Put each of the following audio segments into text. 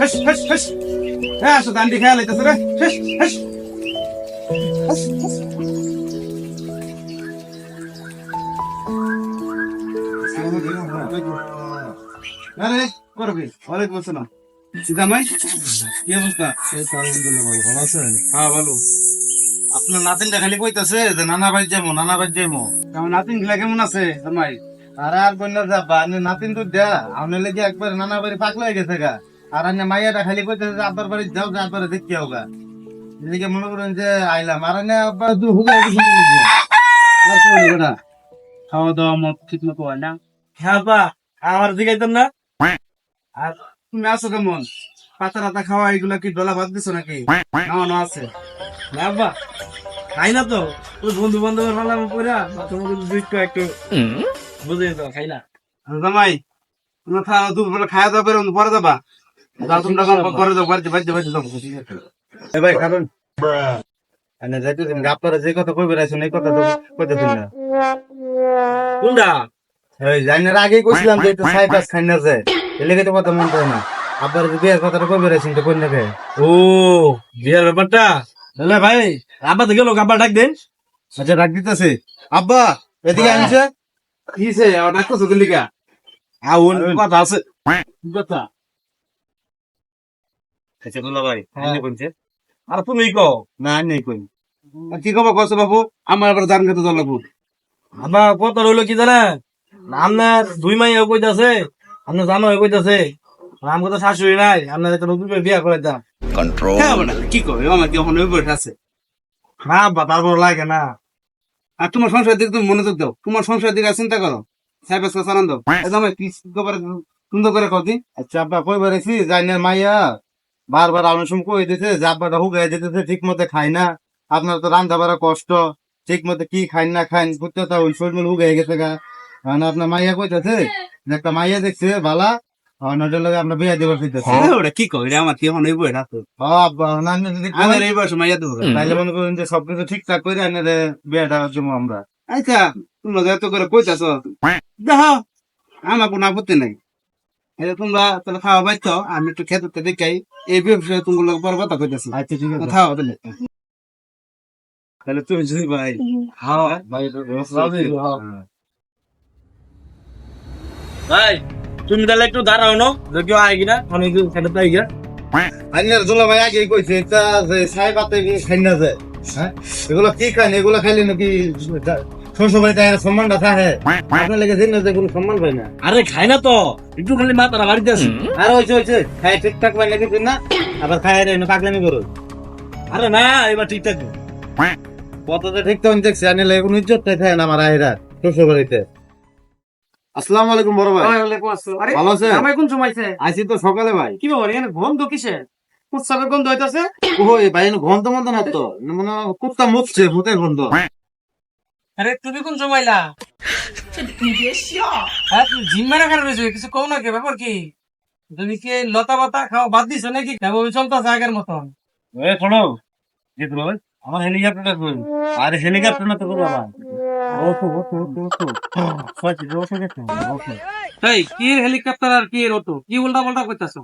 Has has হ্যাঁ আসো, দান্ডি খেয়াল হইতেছে রে। হ্যাঁ আপনার নাতিনটা খালি যে নানা নানা নাতিন কেমন আছে আরে, আর বন্যা যাবা নাতিন তো দেয়া লেগে একবার নানা বাড়ি পাকলা হয়ে গেছে গা। আর আপনি মাইয়াটা খালি কইতেছে যে আব্বার বাড়ি যাও যে আব্বারে দেখতে যাও গা এদিকে মনে করেন যে আইলাম। আর আপনি আব্বা দু হুগা আর কি বলব না। খাওয়া দাওয়া মত ঠিক মতো হয় না। হ্যাঁ বা আমার দিকে তো না? আর তুমি আছো কেমন? পাতা রাতা খাওয়া এগুলা কি ডলা ভাত দিছো নাকি? না না আছে। না বা খাই না তো। ওই বন্ধু বান্ধব ভালো পড়া বা তোমাকে দুইটা একটু বুঝে তো খাই না। জামাই তোমরা খাওয়া দাওয়া করে পরে যাবা। ভাই কারণ আপনারা যে কথা এই কথা তো কইতে না। কোনটা? জানার আগেই কইছিলাম যে একটু সাইপাস খাই না যে এলাকাতে কথা মন করে না। আবার বিয়ের কথাটা কইবে রাইছেন তো ও বিয়ার ব্যাপারটা? তাহলে ভাই আব্বা তো গেল আব্বা ডাক দেন। আচ্ছা ডাক দিতেছে। আব্বা এদিকে আনছে কিছে আর ডাক করছ দিলিকা আউন কথা আছে। কথা? দুলা ভাই হ্যাঁ। কোনছে আর তুমি কও। না নেই কই। কি কইছো বাবু আমার আবার জান খেতে দল লাগবো। আমার কথা রইল কি জানেন আপনার দুই মাই কইতাছে আপনার জানো কইতাছে আমার তো শাশুড়ি নাই আপনার একটা নতুন বিয়া করে দাম হ্যাঁ কি কই আমার কি ওখানে বসে আছে? না বা তারপর লাগে না। আর তোমার সংসার দিকে তুমি মনোযোগ দাও। তোমার সংসার দিকে চিন্তা করো। আনন্দ একদম কি করে কদি আচ্ছা আব্বা কই বেরেছি জাইনের মাইয়া। বারবার আমার সময় কই দিতে যে আব্বাটা হুগাই দিতেছে ঠিক মতো খাই না। আপনার তো রান্না বাড়া কষ্ট ঠিক মতো কি খাইন না খাইন করতে তো ওই শরীর হুগাই গেছে গা। কারণ আপনার মাইয়া কইতেছে যে একটা মাইয়া দেখছে বালা নজর লাগে আপনার বিয়া দেবার কইতেছে ওটা কি কই রে আমার কি এখন এই বইটা তো আব্বা না না এই বয়স মাইয়া দেবো তাইলে মনে করেন যে সবকিছু ঠিকঠাক করে আনে রে বিয়েটা জমো আমরা। আচ্ছা তোমরা এত করে কইতাছ? দেখো আমার কোনো আপত্তি নাই। এটা তোমরা তাহলে খাওয়া বাইছ আমি একটু খেতে দেখাই। এই ব্যবসায় তোমার বড় কথা কইতাছি। আচ্ছা ঠিক আছে। খাওয়া তাহলে। তাহলে তুমি যদি ভাই হ্যাঁ ভাই ভাই তুমি তাহলে একটু দাঁড়াও না দেখো আয় কিনা অনেক খেতে পাই গিয়া আইনার জোলা ভাই আগে কইছে এটা পাতে খাই না যায় হ্যাঁ? এগুলো কি খান এগুলো খাইলে নাকি শ্বশুর বাড়িতে সম্মানটা থাকে। আপনার লেগে দিন না যে কোনো সম্মান পাই না। আরে খাই না তো একটু খালি মাথাটা বাড়িতে আছে আর হয়েছে হয়েছে খাই ঠিকঠাক পাই নাকি না আবার খাই রে পাগলামি করো। আরে না এবার ঠিকঠাক কতটা ঠিক তখন দেখছি আনি লাগে কোনো ইজ্জত থাকে না আমার আহেরা আসসালামু আলাইকুম বড় ভাই। ভালো আছেন? আমায় কোন সময়ছে আইছি তো সকালে ভাই। কি ব্যাপার এখানে গন্ধ কিসে উৎসবের গন্ধ হইতাছে? ও ভাই গন্ধ মন্ধ না তো? মনে কুত্তা মুতছে ভূতের গন্ধ। আরে তুমি কোন সময়লা হ্যাঁ তুমি জিম মারা খারাপ রয়েছে কিছু কও না কে ব্যাপার কি? তুমি কি লতা পাতা খাওয়া বাদ দিছো নাকি? কেবল চলতেছে আগের মতন। এ শোনো। ভাই আমার হেলিকপ্টারটা কই? আরে হেলিকপ্টার না তো করবা ওঠো ওঠো ওঠো ওঠো। সত্যি ওঠো গেছে ওঠো। এই কি হেলিকপ্টার আর কি কি উল্টা পাল্টা করতেছো?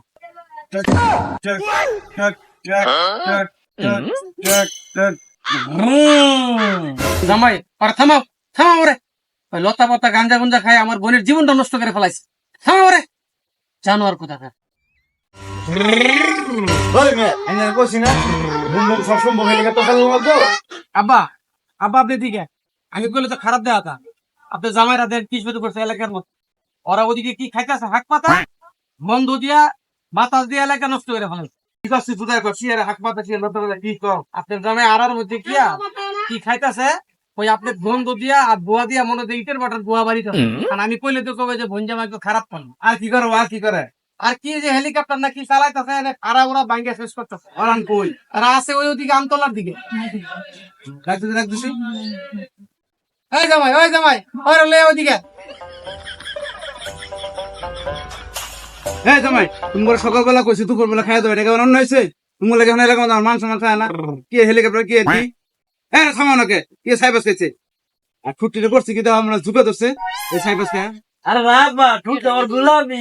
টাক টাক টাক টাক টাক টাক টাক জামাই আর থামাও থামাও রে লতা পাতা গাঞ্জা গুঞ্জা খায় আমার বোনের জীবনটা নষ্ট করে ফেলাইছে। থামাও রে জানোয়ার কোথাকার। আব্বা আব্বা আপনি দিকে আমি কইলে তো খারাপ দেওয়া তা। আপনি জামাইরা দেন কি শুরু করছে এলাকার মতো ওরা ওদিকে কি খাইতেছে হাক পাতা? বন্ধ দিয়া বাতাস দিয়া এলাকা নষ্ট করে ফেলাইছে। ঠিক আছে হাক পাতা কি লতা কি কর? আপনার জামাই আড়ার মধ্যে কিয়া কি খাইতেছে? ওই আপনি বন্ধ দিয়া আর বুয়া দিয়া মনে ইটের বাটার বুয়া বাড়িতে আর আমি কইলে তো কবে যে জামাই খারাপ পান। আর কি করে আর কি করে? আর কি যে হেলিকপ্টার না কি চালাইতেছে উড়া ভাঙ্গে শেষ করতেছে কই? আর আছে ওই ওদিকে আমতলার দিকে। রাখতে রাখতে ওই জামাই ওই জামাই ওই লে ওদিকে হ্যাঁ জামাই তুমি বলে সকালবেলা কইছি দুপুর বেলা খাই দাও এটা কেমন অন্য হয়েছে তুমি লাগে এলাকা মান সম্মান খায় না। কি হেলিকপ্টার কি আর কি? হ্যাঁ থামাও নাকে কি সাইবাস খাইছে আর ছুটিটা করছি কিন্তু আমরা ঝুঁকে ধরছে। এই সাইবাস খায় আরে রাবা ঠুট আমার গোলামি।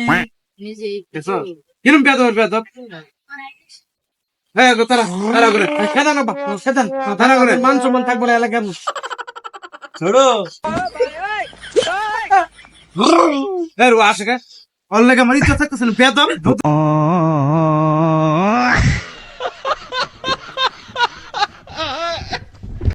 কিরম বেদব বেদব হ্যাঁ তারা তারা করে। খেদান বা খেদান তারা করে। মান সম্মান থাকব না এলাকার ছোড়ো। ও আসে কে? লেগে আমার ইচ্ছা থাকতেছে না বেদম